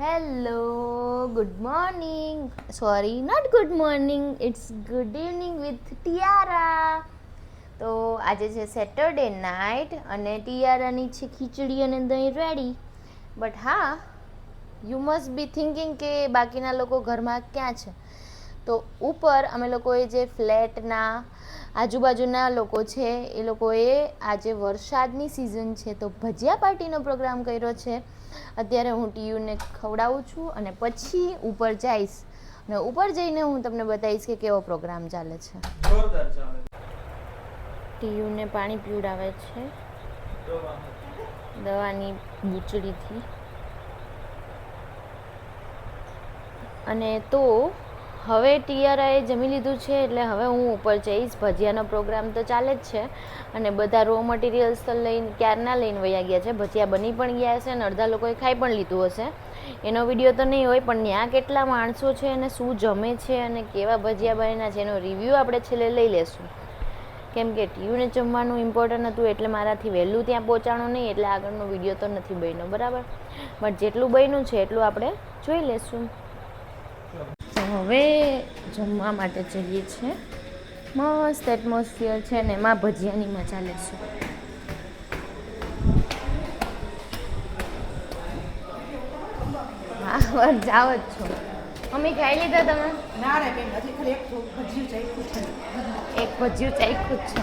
Hello good morning sorry not good morning it's good evening with Tiara તો આજે છે Saturday night અને ટિયારાની છે ખીચડી અને દહીં રેડી બટ હા યુ મસ્ટ બી થિંકિંગ કે બાકીના લોકો ઘરમાં ક્યાં છે? તો ઉપર અમે લોકોએ જે ફ્લેટના આજુબાજુના લોકો છે, એ લોકોએ આજે વરસાદની સિઝન છે, તો ભજીયા પાર્ટીનો પ્રોગ્રામ કર્યો છે. અત્યારે હું ટીયુને ખવડાવું છું અને પછી ઉપર જઈશ. અને ઉપર જઈને હું તમને બતાવીશ કે કેવો પ્રોગ્રામ ચાલે છે. ટીયુને પાણી પીવડાવે છે. દવાની બૂચડીથી. અને તો હવે ટીઆરઆઈએ જમી લીધું છે એટલે હવે હું ઉપર જઈશ. ભજીયાનો પ્રોગ્રામ તો ચાલે જ છે. અને બધા રો મટીરિયલ્સ તો લઈને ક્યારના લઈને વયા ગયા છે? ભજીયા બની પણ ગયા હશે અને અડધા લોકોએ ખાઈ પણ લીધું હશે. એનો વીડિયો તો નહીં હોય, પણ ત્યાં કેટલા માણસો છે અને શું જમે છે અને કેવા ભજીયા બનેના છે એનો રિવ્યૂ આપણે છેલ્લે લઈ લેશું. કેમ કે ટીયુને જમવાનું ઇમ્પોર્ટન્ટ હતું એટલે મારાથી વહેલું ત્યાં પહોંચાણું નહીં, એટલે આગળનો વીડિયો તો નથી બન્યો. બરાબર? બટ જેટલું બન્યું છે એટલું આપણે જોઈ લેશું. હવે જમવા માટે જઈએ છીએ. મસ્ત એટમોસ્ફિયર છે ને એમાં ભજીયાની મજા લેશું. હા જાવ જ છો. મમ્મી ખાઈ લીધા તમે? ના રે બેન હજી ખાલી એક ભજીયું ચાખ્યું છે. એક ભજીયું ચાખ્યું છે.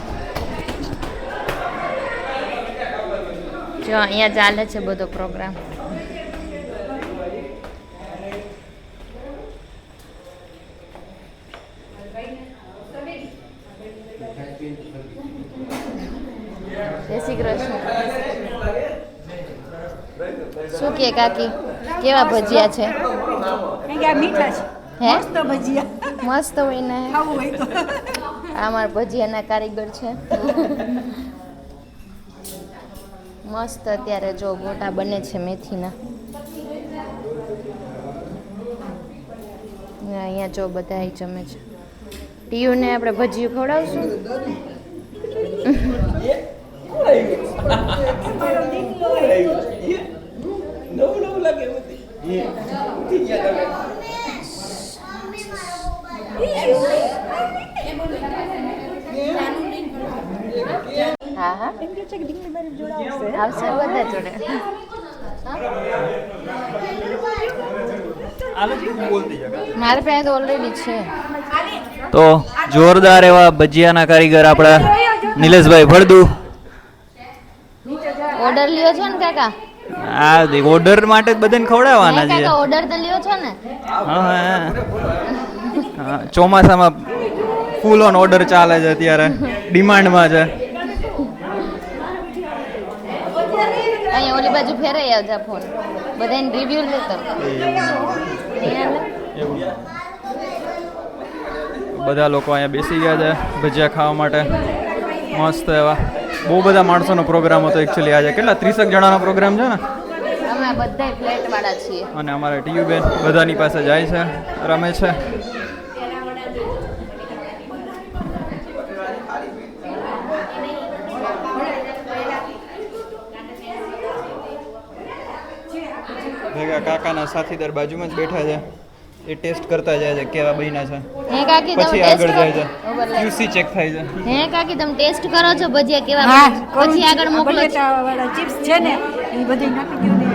જો અહીંયા ચાલે છે બધો પ્રોગ્રામ જય શ્રી કૃષ્ણ. શું કે કાકી? કેવા ભજીયા છે? મીઠા હે? મસ્ત ભજીયા. મસ્ત હોય ને? આ મારા ભજીયાના કારીગર છે. મસ્ત અત્યારે જો ગોટા બને છે મેથીના. ને અહીંયા જો બધા જમે છે. ટીયુને આપણે ભજીયું ખવડાવશું? નવું નવું લાગે ઉઠી ગયા હા હા એમ મારી પાસે તો ઓલરેડી છે. તો જોરદાર એવા ભજીયાના કારીગર આપણા નિલેશભાઈ ફળદુ ઓર્ડર લ્યો છો ને કાકા? આ ઓર્ડર માટે જ બધાને ખવડાવવાના છે કાકા ઓર્ડર તો લ્યો છો ને? હા ચોમાસામાં ફૂલ ઓન ઓર્ડર ચાલે છે અત્યારે. ડિમાન્ડમાં છે. અહીંયા ઓલી બાજુ ફેરાઈ આવજા ફોન બધાને રિવ્યુ લેતો બધા લોકો અહીંયા બેસી ગયા છે ભજીયા ખાવા માટે. મસ્ત એવા. બહુ બધા માણસોનો પ્રોગ્રામ હતો એકચ્યુઅલી આજે. કેટલા? ત્રીસેક જણાનો પ્રોગ્રામ છે ને? અમે બધા ફ્લેટ વાળા છીએ. અને અમારા ટીયુબેન બધાની પાસે જાય છે રમે છે. ભેગા કાકાના સાથીદાર બાજુમાં જ બેઠા છે. એ ટેસ્ટ કરતા જાય છે કેવા બન્યા છે. હે કાકી તમે પછી આગળ જાય છે. ક્યુસી ચેક થાય છે. હે કાકી તમે ટેસ્ટ કરો છો ભજીયા કેવા હા પછી આગળ મોકલો. છો વાળા ચિપ્સ છે ને એ બધી નાખી દો ને.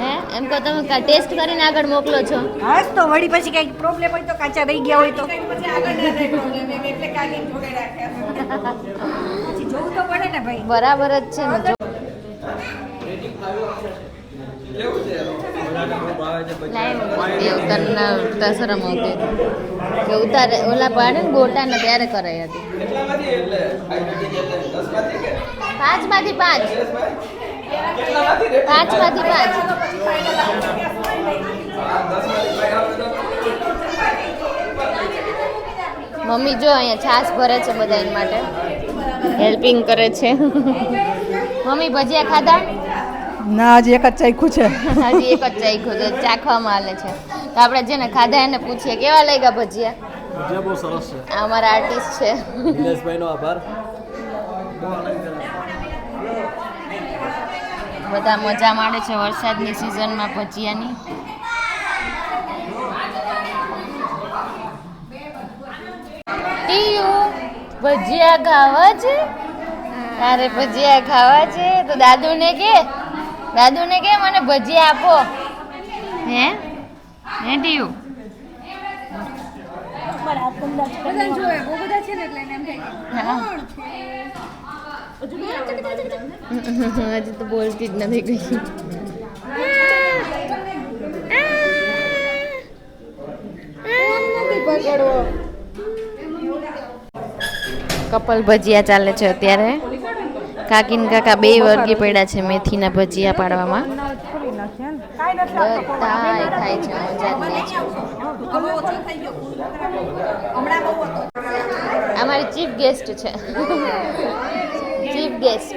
હે? એમ કહો તમે ટેસ્ટ કરીને આગળ મોકલો છો. હા તો વળી પછી કઈ પ્રોબ્લેમ હોય તો કાચા રહી ગયા હોય તો. પછી જોવું તો પડે ને ભાઈ. બરાબર જ છે ને મૂકતી ઉતારના ઉતાર શરમ આવતી કે ઉતારે ઓલા પાડે ને ગોટા ને ત્યારે કરાઈ હતી પાંચમાંથી પાંચ પાંચમાંથી પાંચ મમ્મી જો અહીંયા છાશ ભરે છે બધા એના માટે હેલ્પિંગ કરે છે મમ્મી ભજીયા ખાધા ના હજી એક જ ચાખ્યું છે. હજી એક જ ચાખ્યું છે ચાખવામાં આલે છે. તો આપણે જેને ખાધા એને પૂછીએ કેવા લાગ્યા ભજીયા? ભજીયા બહુ સરસ છે. આ અમારા આર્ટિસ્ટ છે. નિલેશભાઈનો આભાર. બધા મજા માણે છે વરસાદની સિઝનમાં ભજીયાની. ભજીયા ખાવા છે? તારે ભજીયા ખાવા છે? તો દાદુને કે દાદુને કે મને ભજીયા આપો હે હે ટીયું હજી તો બોલતી જ નથી કઈ કપલ ભજીયા ચાલે છે અત્યારે કાકીન કાકા બે વર્ગી પડ્યા છે મેથીના ભજીયા પાડવામાં. ખાય છે અમારી ચીફ ગેસ્ટ છે. Chief guest.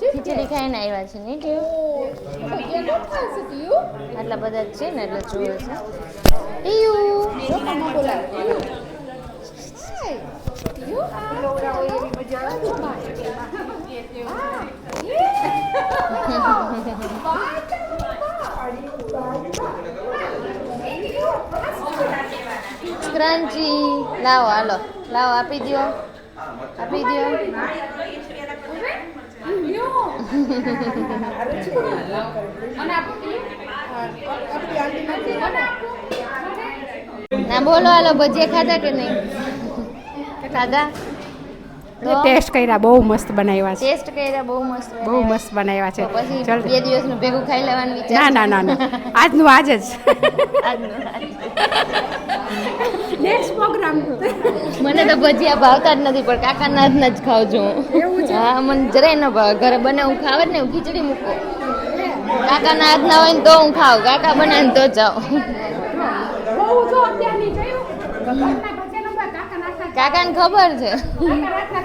ખીચડી ખાઈને આવ્યા છે નહીં ટીયું આટલા બધા છે ને એટલે જોવે છે. ટીયું ક્રન્ચી લાવો હાલો. લાવો આપી દો આપી દો ના બોલો હાલો ભજીયા ખાધા કે નહીં? ખાધા? ટેસ્ટ કર્યા બહુ મસ્ત બનાવ્યા છે. ટેસ્ટ કર્યા બહુ મસ્ત બહુ મસ્ત બનાવ્યા છે. પછી બે દિવસનું ભેગું ખાઈ લેવાનું વિચાર. ના ના ના ના. આજનું આજ જ. નેક્સ્ટ પ્રોગ્રામ મને તો ભજીયા ભાવતા જ નથી પણ કાકાના હાથના જ ખાવ છું. હા મને જરાય ન ભાવે. ઘરે બને હું ખાવ જ ને હું ખીચડી મૂકું. કાકાના હાથના હોય ને તો હું ખાવ કાકા બનાવીને તો જાઉં. કાકાને ખબર છે.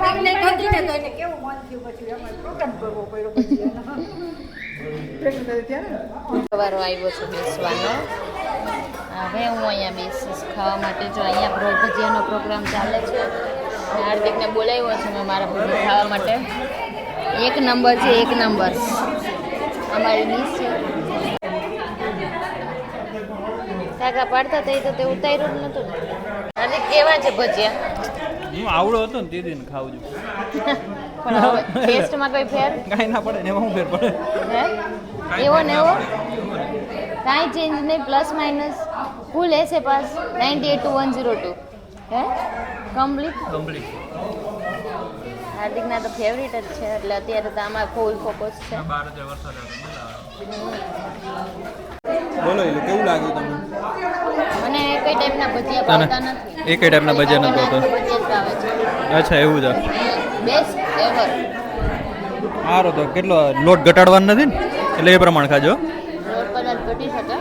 એટલે કીધું ને તો એને કેવું મન થયું પછી? એમાં પ્રોગ્રામ કરવો પડ્યો પછી એનો. સવારો આવ્યો છું બેસવાનો. હવે હું અહીંયા બેસીશ ખાવા માટે. જો અહીંયા ભજીયાનો પ્રોગ્રામ ચાલે છે. હાર્દિકને બોલાવ્યો છે મેં મારા ભજીયા ખાવા માટે. એક નંબર છે એક નંબર. અમારી ડીશ છે કાકા પાડતા થઈ તો તે ઉતાર્યું જ નહોતું ને. હાર્દિક કેવા છે ભજીયા? હું આવડો હતો ને તે દિન ખાવું છું. પણ હવે ટેસ્ટમાં કોઈ ફેર? કાંઈ ના પડે ને એમાં હું ફેર પડે? એવો ને એવો? કાંઈ ચેન્જ નહીં પ્લસ માઇનસ ફૂલ એસે pass ninety eight two one zero two હે? કમ્પ્લીટ કમ્પ્લીટ હાર્દિકના તો ફેવરિટ જ છે એટલે અત્યારે તો આમાં ફૂલ ફોકસ છે. બોલો એલું કેવું લાગ્યું તમને? મને કઈ ટાઈપના ભજીયા ભાવતા નથી. એ કઈ ટાઈપના ભજીયા નથી ભાવતા? અચ્છા એવું છે. બેસ્ટ એવર સારો તો કેટલો લોટ ઘટાડવાનો નથી ને? એટલે એ પ્રમાણે ખાજો. રોડ કદાચ ઘટી શકે.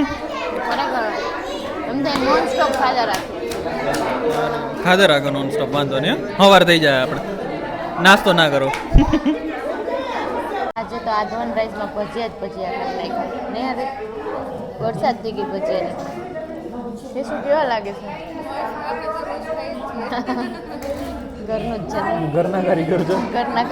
ખરેખર. એમ થાય નોન સ્ટોપ ખાધા રાખે. ખાધે રાખો નોન સ્ટોપ વાંધો નહીં? સવાર થઈ જાય આપણે. નાસ્તો ના કરો. આજે તો આધવન રાઈસમાં ભજીયા જ ભજીયા ખાઈ નાખ્યા. ને હવે વરસાદ થઈ ગઈ ભજીયાની. એ શું કેવા લાગે છે? ઘરનું જ છે ઘરના કારીગર છો. ઘરના